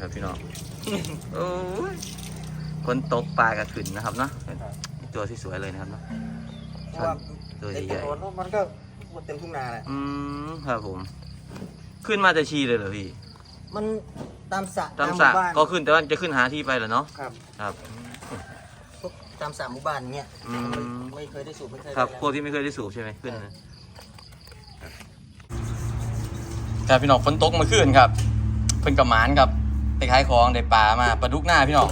ครับพี่น้อง โอ้ยคนตกปลากระขึ้นนะครับเนาะตัวที่สวยเลยนะครับเนาะเพราะว่าตัวเด็กใหญ่โดนมันก็เต็มทุ่งนาแหละๆอืมครับผม ขึ้นมาจะชีเลยเหรอพี่มันตามสระตามหสระมู่บ้านก็ขึ้นแต่ว่าจะขึ้นหาที่ไปเหรอเนาะครับครับ พวกตามสระหมู่บ้านอย่างเงี้ยอืม ไม่เคยได้สูบไม่เคยครับได้พวกที่ไม่เคยได้สูบใช่ไหมขึ้นนะแต่พี่น้องฝนตกเมาขึ้นครับ เพิ่นกับหมานครับ ไปขายของได้ปลามาปลาดุกหน้าพี่น้อง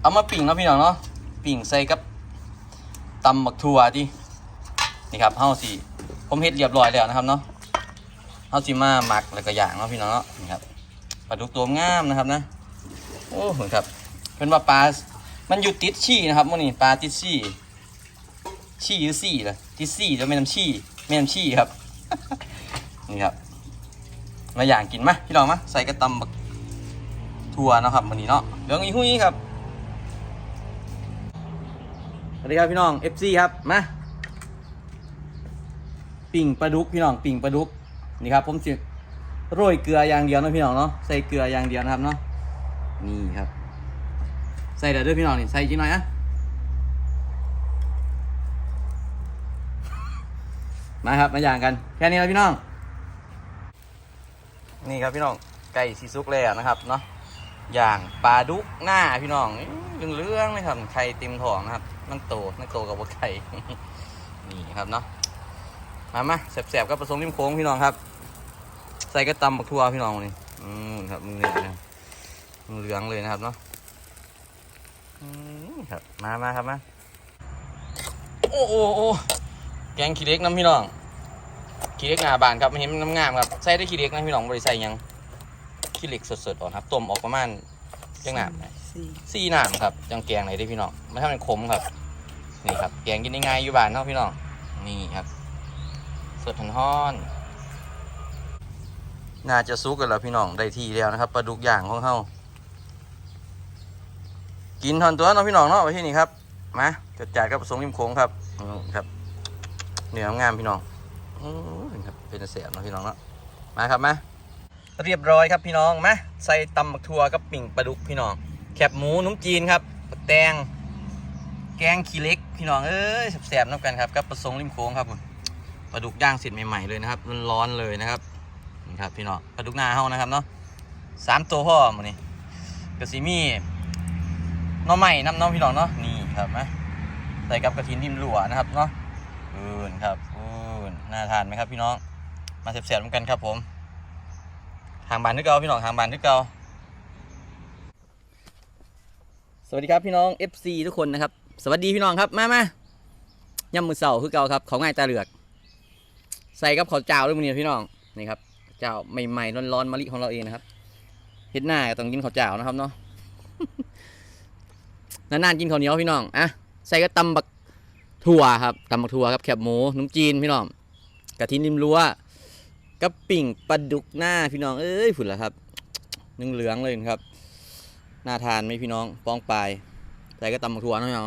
เอามาปิ่งเนาะพี่น้องเนาะปิ่งใส่กับตำบักทั่วที่นี่ครับเฮาสิผมเฮ็ดเรียบร้อยแล้วนะครับเนาะเฮาสิมาหมักแล้วก็ย่างเนาะพี่น้องเนาะนี่ครับปลาดุกตัวงามนะครับนะโอ้โหครับเพิ่นว่าปลามันอยู่ติดชี่นะครับมื้อนี้ปลาติดชี่ชี่หรือซี่ล่ะที่ซี่จะไม่น้ำชี่ไม่น้ำชี่ครับนี่ครับมาอย่างกินมะพี่น้องมะใส่กระตำบัก ถั่วนะครับวันนี้เนาะเรื่องอีหุ้ยครับสวัสดีครับพี่น้อง FC ครับมาปิ่งปลาดุกพี่น้องปิ่งปลาดุกนี่ครับผมจะโรยเกลืออย่างเดียวนะพี่น้องเนาะใส่เกลืออย่างเดียวนะครับเนาะนี่ครับ ใส่เดี๋ยวด้วยพี่น้องนี่ใส่จริงหน่อยนะมาครับมาอย่างกันแค่นี้แล้วพี่น้อง นี่ครับพี่น้องไก่ซีซุกเลยนะครับเนาะ อย่างปลาดุกหน้าพี่น้องเรื่องเรื่องๆเลยครับไข่เต็มท้องนะครับ นั่งโตนั่งโตกับว่าไข่นี่ครับเนาะมามาแสบๆก็ผสมริมโค้งพี่น้องครับ ใส่กระตำบักทั่วพี่น้องนี่อืมครับมือนี่นะมือเหลืองเลยนะครับเนาะอืมครับมามาครับมาโอ้โอ้โอ้แกงขี้เล็กน้ำพี่น้องขี้เล็กงาบานครับไม่เห็นน้ำงามครับใส่ได้ขี้เล็กนะพี่น้องบริใส่ยัง ขี้เล็กสดๆอ่อนครับต้มออกประมาณจังหนามสี่สี่หนามครับจังแกงไหนได้พี่น้องไม่ทำเป็นขมครับ นี่ครับแกงกินได้ง่ายอยู่บ้านเนาะพี่น้องนี่ครับ สดทันห้อนน่าจะซุกกันแล้วพี่น้องได้ที่แล้วนะครับปลาดุกย่างของเฮากินทอนตัวเนาะพี่น้องเนาะไปที่นี่ครับมาจัดจ่ายกับผสมริมโค้งครับอืมครับเหนืองามพี่น้องอืมครับเป็นเสียเนาะพี่น้องเนาะมาครับมา เรียบร้อยครับพี่น้องมาใส่ตำบักทัวกับปิ่งปลาดุกพี่น้องแคบหมูนุ่มจีนครับแตงแกงขี้เล็กพี่น้องเอ้ยแสบๆน้ำกันครับกับปลาสงริมโค้งครับปลาดุกย่างเสร็จใหม่ๆเลยนะครับร้อนๆเลยนะครับนี่ครับพี่น้องปลาดุกหน้าเฮานะครับเนาะสามตัวพ่อหมันนี่กระสีมีน้อใหม่น้ำน้องพี่น้องเนาะนี่ครับนะใส่กับกระถินทิมหลัวนะครับเนาะอืนครับอืนน่าทานไหมครับพี่น้องมาเสียบๆกันครับผม ทางบานนึกเก่าพี่น้องทางบานนึกเก่าสวัสดีครับพี่น้อง FC ทุกคนนะครับ สวัสดีพี่น้องครับมามาย่ำมือเสาคือเก่าครับขาง่ายตาเหลือก ใส่กับข้าวเจ้าด้วยมือเนี้พี่น้องนี่ครับเจ้าใหม่ๆร้อนๆมะลิของเราเองนะครับเฮ็ดหน้าต้องกินข้าวเจ้านะครับเนาะนานๆกินข้าวเหนียวพี่น้องอะใส่ก็ตำบักถั่วครับตำบักถั่วครับแคบหมูน้ำจีนพี่น้องกะทิริมรั้ว กับปิ่งปลาดุกหน้าพี่น้องเอ้ยผุดละครับนึ่งเหลืองเลยนะครับน่าทานไหมพี่น้องป้องปลายใส่ก็ตำบักถั่วนะพี่น้อง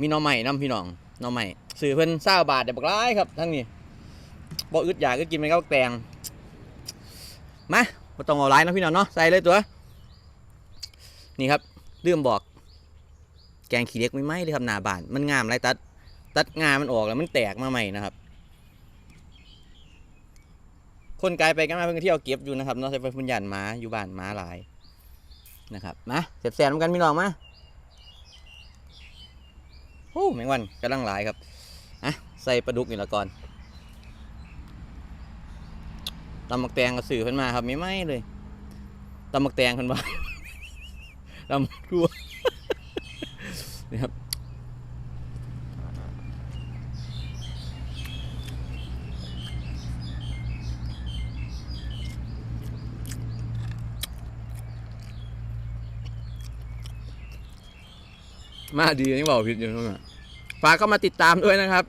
มีน้อใหม่น้ำพี่น้องน้อใหม่ซื้อเพิ่นเศร้าบาทเดี๋ยวบักร้ายครับทั้งนี้บ่อึดอยากก็กินไปก็แตงมาบ่ต้องเอาหลายเนะพี่น้องเนาะใส่เลยตัว นี่ครับเลืมบอก แกงขี้เล็กไม่ไหมเลยครับหนาบาน มันงามไรตัด ตัดงามันออกแล้วมันแตกมาใหม่นะครับ คนไกลไปกันมาเพิ่งเที่ยวเก็บอยู่นะครับเนาะใช้ไฟพุ่นยันหมาอยู่บ้านหมาหลายนะครับมาแสบๆเหมือนกันพี่น้องมาโอ้แมงวันกำลังหลายครับอะใส่ปลาดุกนี่ละก่อนตำมักแตงก็สื่อเพิ่นมาครับไม่ไหมเลยตำมักแตงเพิ่นว่าตำมักทั่วนี่ครับ มาดีนี่บอกผิดอยู่ตรงนั้นฝากเข้ามาติดตามด้วยนะครับ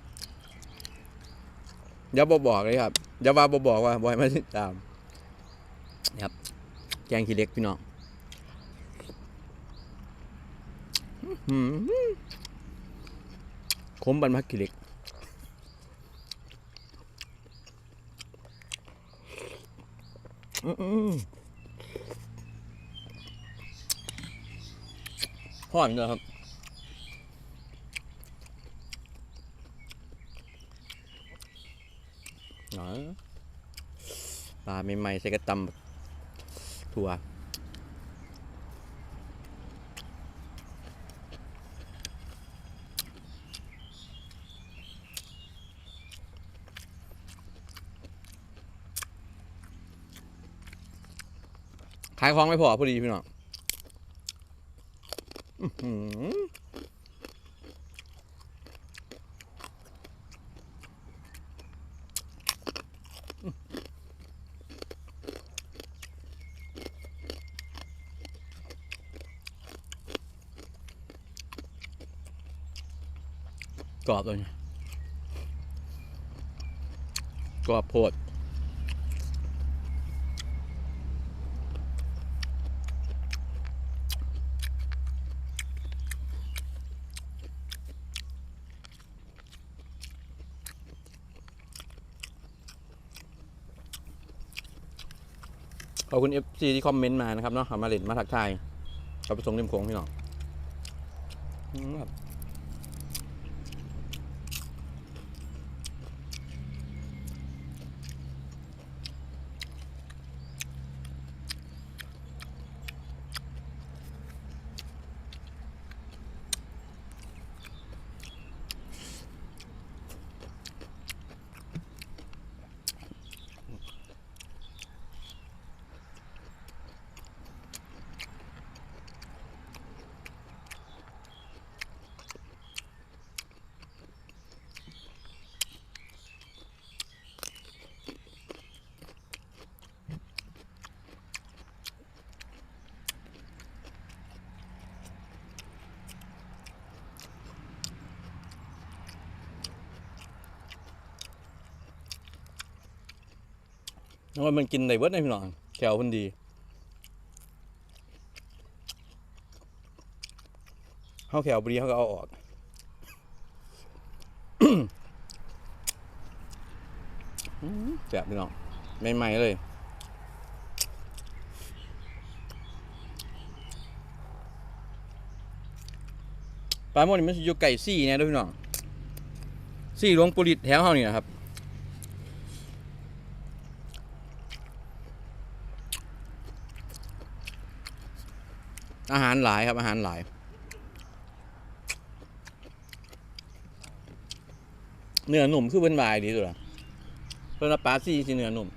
อย่าบอกบอกเลยครับอย่าว่าบอบอกว่าบอยมาติดตามครับแกงขี้เล็กพี่น้องอืมขมบันมักกิเล็กอืมอืมหอมเลยครับ หน่อยปลาใหม่ๆใส่กระตำถั่วขายของไม่พอพอดีพี่น้องอื้อหือ อกรอบเลยกรอบโพดขอบคุณ FC ที่คอมเมนต์มานะครับเนาะเอามาเล่นมาทักทายกับประสงค์ริมโขงพี่น้องอืมครับ แล้วมันกินได้เบิดเลยพี่น้องแขวคนดีเขาแขวบดีเขาก็เอาออกแสบพี่น้องใหม่ๆเลยปลาโมดนี่มันสิอยู่ไก่ซี่เนี่ยด้วยพี่น้องซี่หลวงปุริตแถวเฮานี่นะครับ อาหารหลายครับอาหารหลาย เนื้อหนุ่มคือเป็นบายดีสุดละเพิ่นปลาซี่สิเนื้อหนุ่ม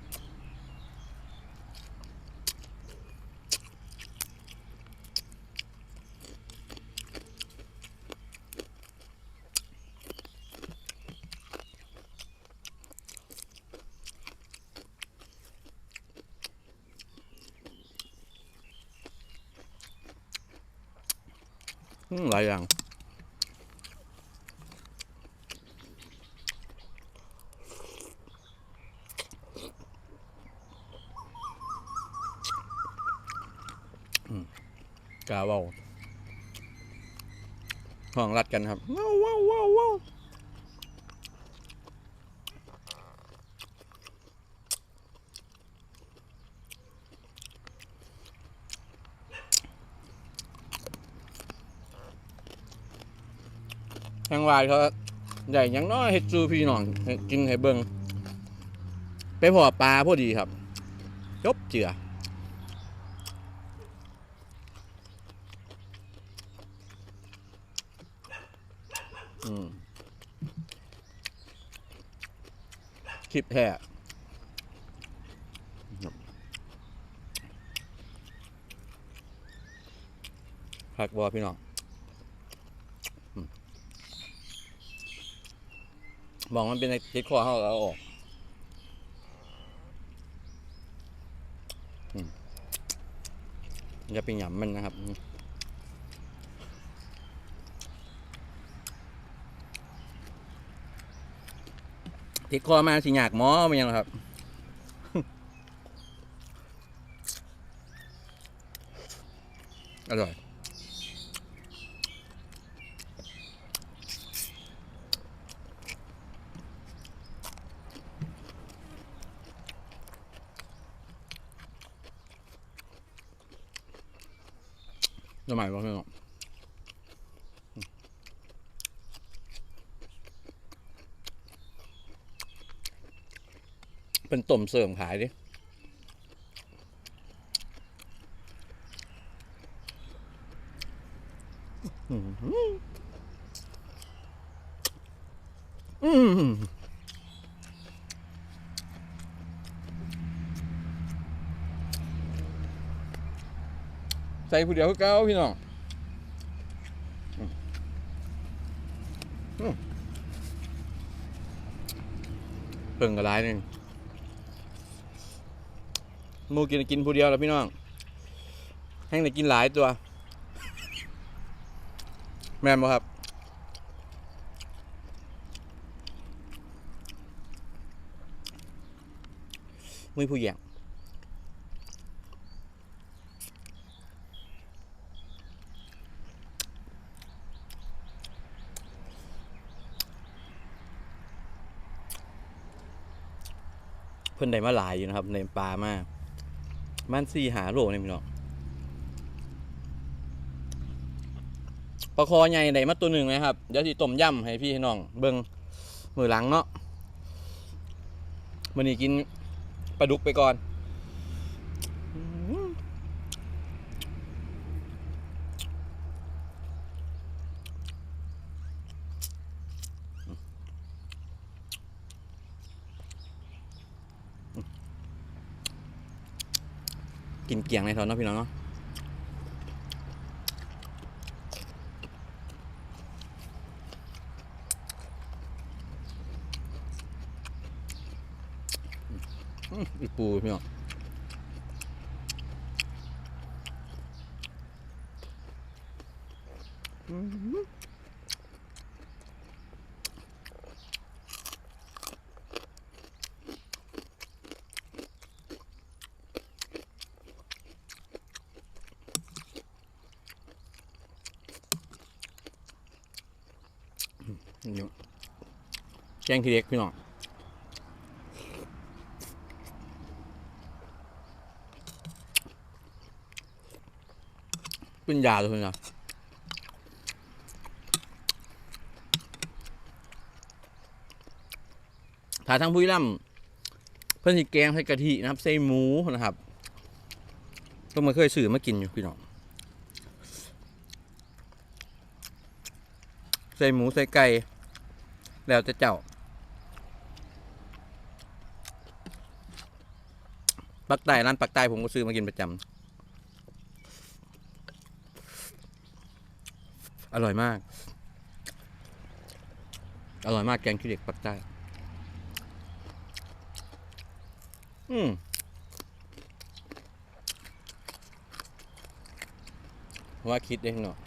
หลายอย่าง กาเบาห้องรัดกันครับ ว้าวว้าวว้าวว้าวทาง วายเขาใหญ่ยังน้อยเฮ็ดจูพี่น้องกินให้เบิ่งไปพอปลาพอดีครับจบเจือคลิปแท้พักบอพี่น้องอืม บอกมันเป็นในติดคอเขาเอาออกอืมอย่าไปหยำมันนะครับติดคอมาสิอยากหมอมันยังหรอครับอร่อย สมัยว่าพี่น้องเป็นต้มเสริมขายดิอืมอืมใส่ผู้เดียวคือเก้าพี่น้องเพิ่งกระไรหนึ่งมูกินกินผู้เดียวแล้วพี่น้องแห้งได้กินหลายตัว แม่นบ่ครับมือผู้แย่ง เพิ่นได้มาหลายอยู่นะครับในปลามากมันสี่หาโลนี่พี่น้องปลาคอใหญ่ได้มาตัวหนึ่งนะครับเดี๋ยวสิต้มยำให้พี่ให้น้องเบิ้งมือหลังเนาะมันนี้กินปลาดุกไปก่อน กินเกียงในทอนเนาะพี่น้องเนาะอืมอีปูพี่น้องอืมนี่ แกงขี้เล็กพี่น้องเป็นยาเลยนะถ้าทั้งผู้ล่ำเพิ่นสิแกงใส่กะทินะครับใส่หมูนะครับ ต้องมาเคยสื่อมากินอยู่พี่น้องใส่หมูใส่ไก่ แล้วจะเจ้า ปักใต้ร้านปักใต้ผมก็ซื้อมากินประจำอร่อยมาก อร่อยมากแกงขี้เหล็กปักใต้ อืมว่าคิดเองเนาะเนาะ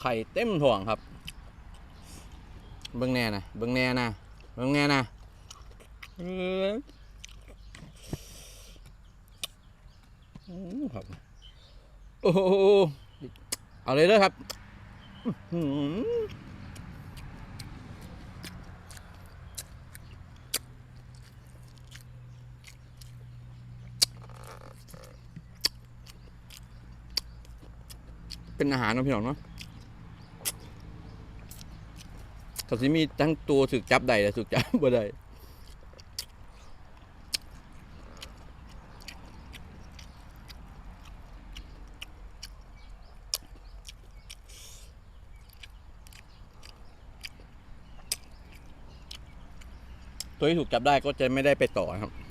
ไข่เต็มถ่วงครับ เบิ้งแน่นะเบิ้งแน่นะเบิ้งแน่นะครับโอ้โหเอาเลยเด้อครับอื้อหือ เป็นอาหารนะพี่น้องเนาะถ้าสิมีทั้งตัวสึกจับได้และสึกจับบ่ได้ตัวที่ถูกจับได้ก็จะไม่ได้ไปต่อครับ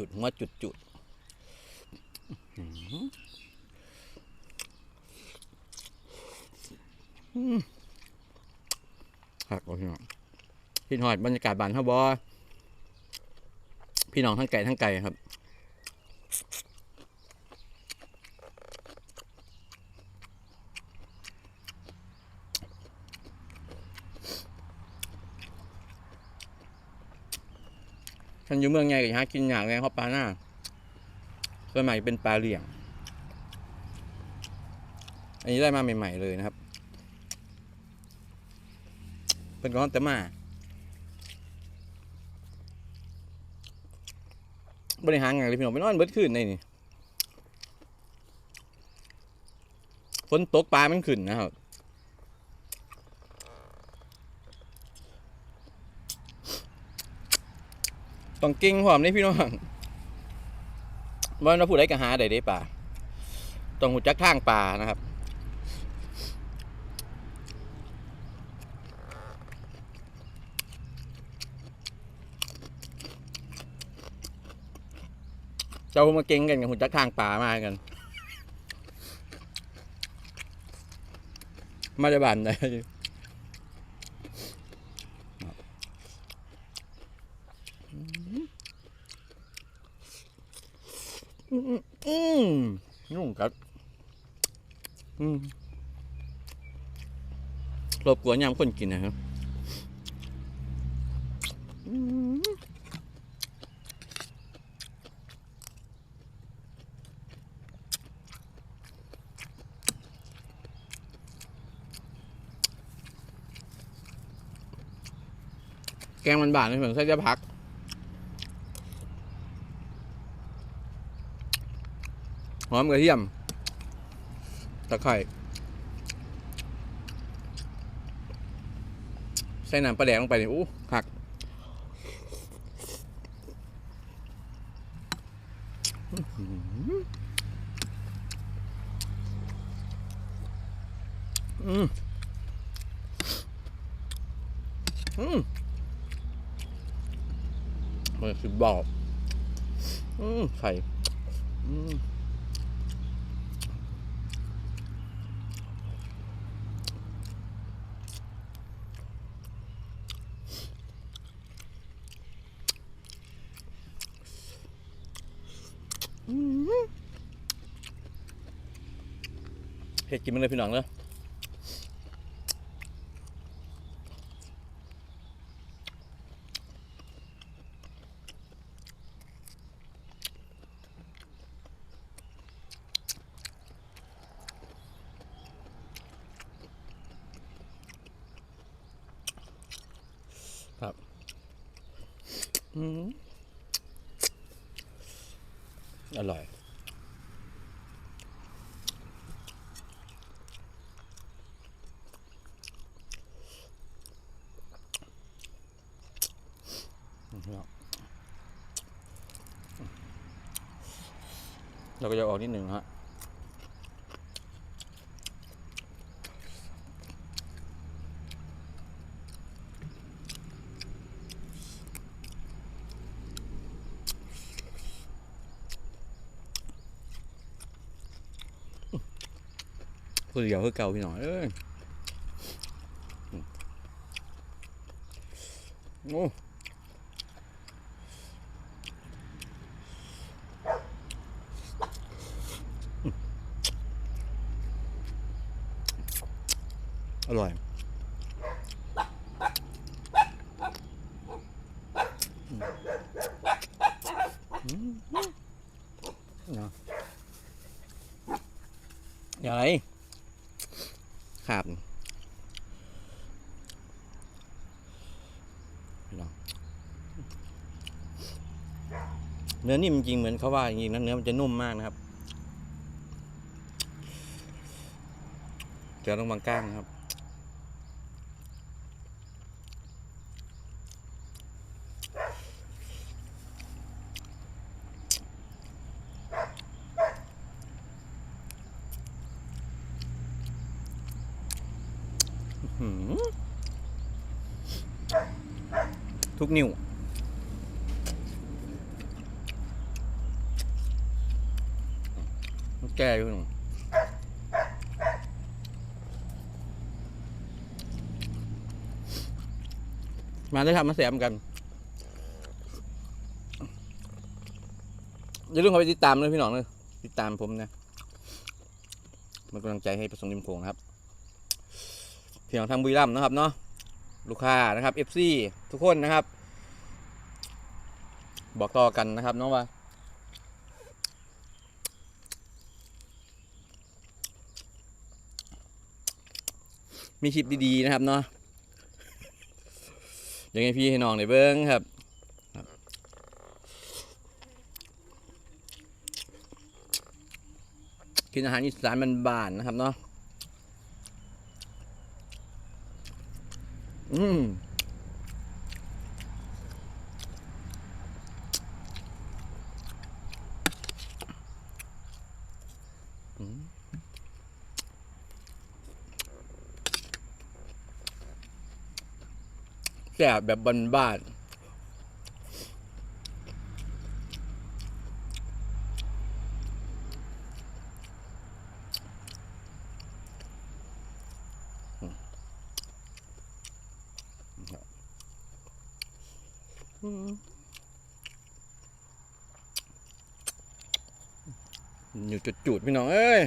ดูดหัวจุดๆหักโอ้พี่น้องพี่หอดบรรยากาศบานเฮาบอพี่น้องทั้งไก่ทั้งไก่ครับ ฉันอยู่เมืองใหญ่ก็หากินอย่างแรงเขาปลาหน้าส่วนใหญ่เป็นปลาเหลี่ยง อันนี้ได้มาใหม่ ๆ เลยนะครับ เป็นก้อนแต่มาบริหารงานเลยพี่น้องไปนอนเบิดขึ้นในนี่ฝนตกปลามันขึ้นนะครับ ต้องเก่งพร้อมนี่พี่น้องว่าเราพูดได้ก็หาได้เด้ป่าต้องหูจักทางป่านะครับเจ้ามาเก่งกันกับหูจักทางป่ามากัน มาจะบานได้อืมอืม นุ่งกัดอืมรบกวนยามคนกินนะครับอืมแกงมันบานเลยเหมือนใส่จะพัก หอมกระเทียม ตะไคร้ใส่น้ำปลาแดงลงไปนี่อู้หักอื้อหืออืมอืมมันคือบอกอืมไข่อืม เห็ดกินมันเลยพี่น้องเนาะ เราก็จะออกนิดหนึ่งฮะคือเดียวคือเก่าพี่หน่อยเอ้ยโอ้ อร่อยอืมเนาะอย่าอะไร ขาดพี่น้องเนื้อนิ่มจริงเหมือนเขาว่าจริงนะเนื้อมันจะนุ่มมากนะครับเจอต้องบางก้างนะครับ หืม กนิ้วแก่อยู่หนูมาได้ทำมาแสมกันอย่าลืมเข้าไปติดตามเลยพี่น้องเลยติดตามผมนะมันกำลังใจให้ประสงค์ริมโขงนะครับพี่น้องทางบุรีรัมย์นะครับเนาะลูกค้านะครับ FC ทุกคนนะครับ บอกต่อกันนะครับน้องว่ามีคลิปดีๆนะครับเนาะยังไงพี่ให้น้องในเบิ้งครับ กินอาหารอีสานมันบานนะครับเนาะอืม แซ่บแบบบ้านๆอยู่จุดๆพี่น้อง เอ้ย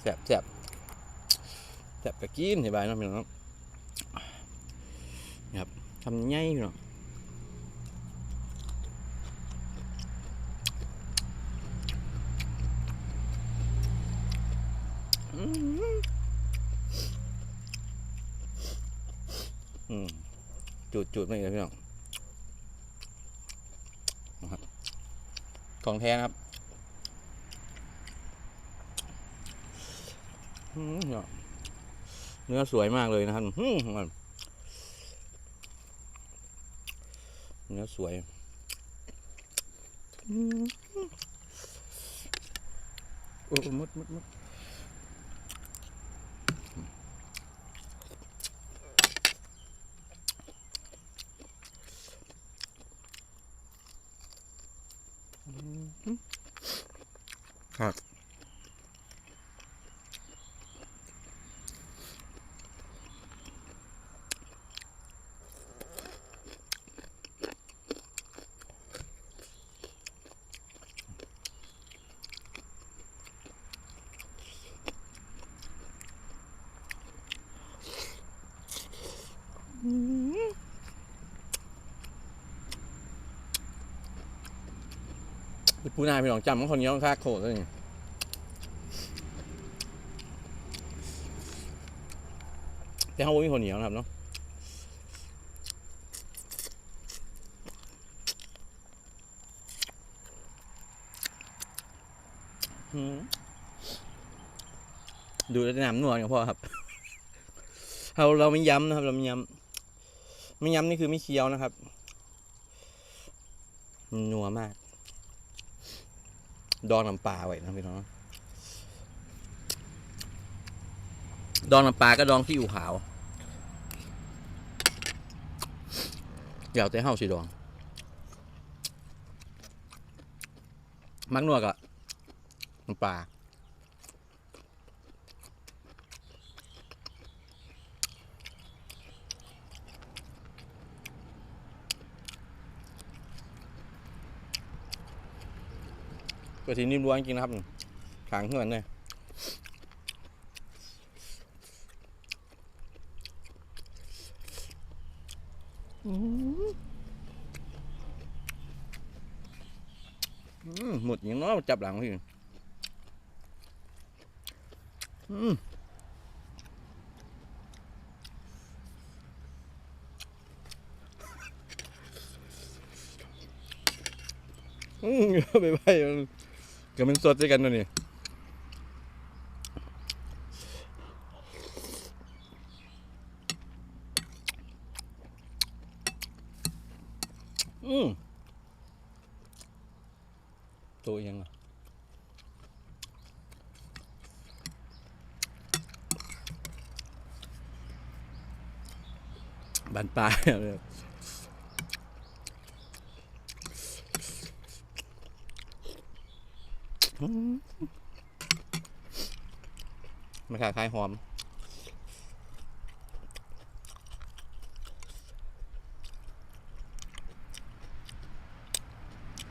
แสบแสบแสบกะกินเห็นไหมน้องพี่น้อง ครับทำง่ายพี่น้องอืมอืมจุดๆไม่เลยพี่น้องนะครับของแท้นะครับเนื้อสวยมากเลยนะครับอืมเนื้อสวยอืมโอ้มดมดมดครับ ผู้นายพี่น้องจำคนเหนี้ยวค่าโคตรเลยแต่เขาบ่มีคนเหนียวนะครับเนาะดูแล้วจะน้ำนวลกับพ่อครับ เราเราไม่ย้ำนะครับ เราไม่ย้ำไม่ย้ำนี่คือไม่เคี้ยวนะครับ นัวมาก ดองน้ำปลาไว้นะพี่น้องดองน้ำปลาก็ดองที่อยู่ขาวอยากแต่เห่าสีดอง มักนัวกะน้ำปลา ก็ทีนิ่มล้วนจริงนะครับขางเหือนเลยหมดอย่างน้อยจับหลังพี่อืมอืมไปไป ก็มันสดด้วยกันตัวนี้อืมตัวยังอะบันปลายเลยอื มมาขาคล้ายหอม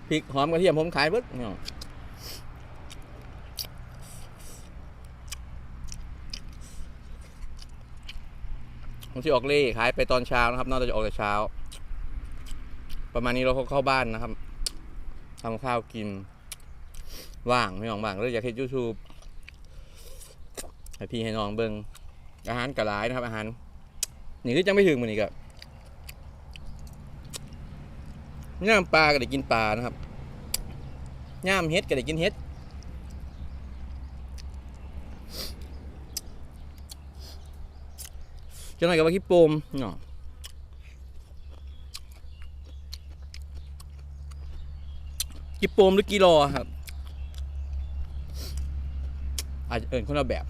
พริกหอมกระเทียมผมขายเบิดเนาะผมที่ออกเล่ขายไปตอนเช้านะครับ นอกจากจะออกแต่เช้า ประมาณนี้เราเข้าบ้านนะครับทำข้าวกิน ว่างไม่น้องว่างเลยอยากเห็นยูทูบให้พี่ให้น้องเบิงอาหารกระไรนะครับ อาหารนี่คือจังไม่ถึงมือนี่ก็ย่ามปลาก็ได้กินปลานะครับย่ามเฮ็ดก็ได้กินเฮ็ดจังหน่อยกับว่าขี้โปมเนาะกี่โปมหรือกี่รอครับ อาจจะเอินคนละแบบ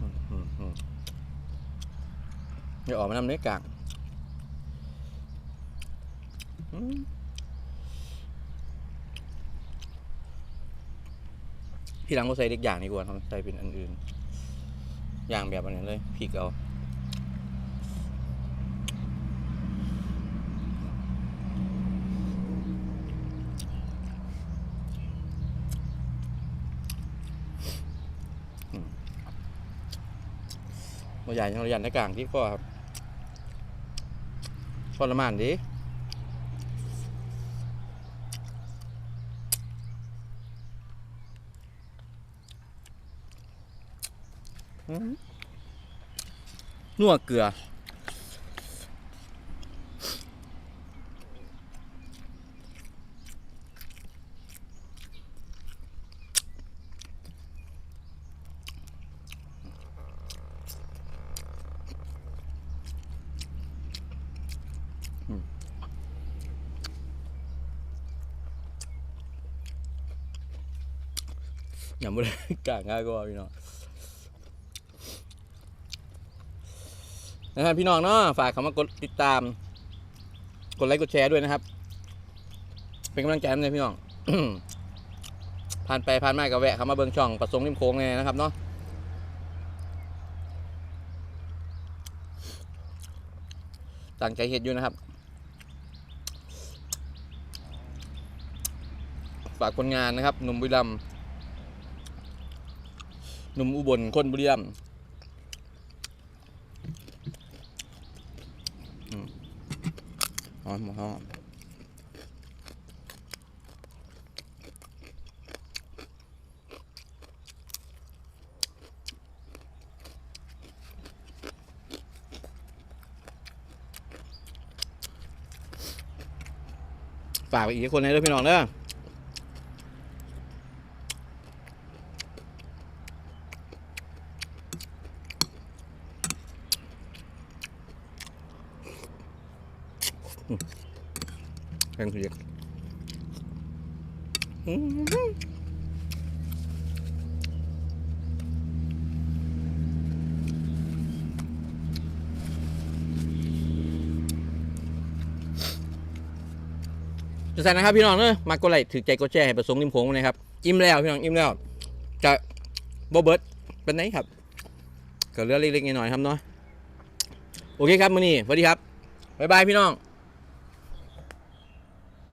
อืมอืมเดี๋ยวออกมานำเนื้อกลางอื พี่หลังก็ใส่เล็กอย่างดีกว่าทำใส่เป็นอันอื่น อย่างแบบอันนี้เลยพริกเอาบางอย่ยังเรายันในกลางที่ก็ครับทรมานดิ นัวเกลือ อย่าไม่ได้กางง่ายกว่าพี่น้อง นะครับพี่น้องเนาะฝากคำว่ากดติดตาม กดไลค์กดแชร์ด้วยนะครับ เป็นกำลังใจให้เลยพี่น้องผ่านไปผ่านมาก็แวะเข้ามาเบิ่งช่องประสงค์ริมโค้งเลยนะครับเนาะตั้งใจเฮ็ดอยู่นะครับฝากผลงานนะครับหนุ่มบุรีรัมย์หนุ่มอุบลคนบุรีรัมย์อืม หอมหอมฝากไปอีกคนให้ด้วยพี่น้องเด้อ แกงเขียดอื้อหือจะใส่นะครับพี่น้องเนอะมากดไลค์ถือใจกดแชร์ให้ประสงค์ริมโขงนะครับอิ่มแล้วพี่น้องอิ่มแล้วจะบเบิร์ดเป็นไหนครับก็เลือเล็กๆน้อยๆครับเนาะโอเคครับมื้อนี้สวัสดีครับบ๊ายบายพี่น้อง